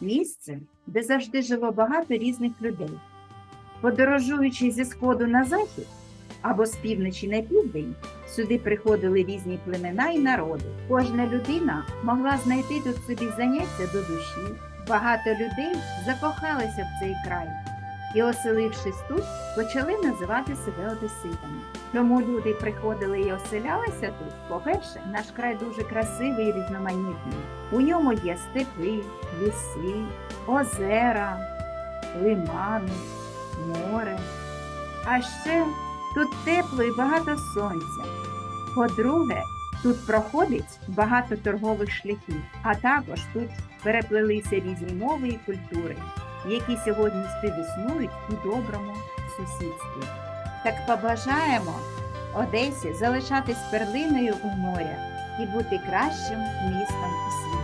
місце, де завжди жило багато різних людей. Подорожуючи зі сходу на захід або з півночі на південь, сюди приходили різні племена і народи. Кожна людина могла знайти тут собі заняття до душі. Багато людей закохалися в цей край і, оселившись тут, почали називати себе одеситами. Тому люди приходили і оселялися тут. По-перше, наш край дуже красивий і різноманітний. У ньому є степи, ліси, озера, лимани, море. А ще тут тепло і багато сонця. По-друге, тут проходить багато торгових шляхів, а також тут переплелися різні мови і культури, які сьогодні співіснують у доброму сусідстві. Так побажаємо Одесі залишатись перлиною у моря і бути кращим містом у світі.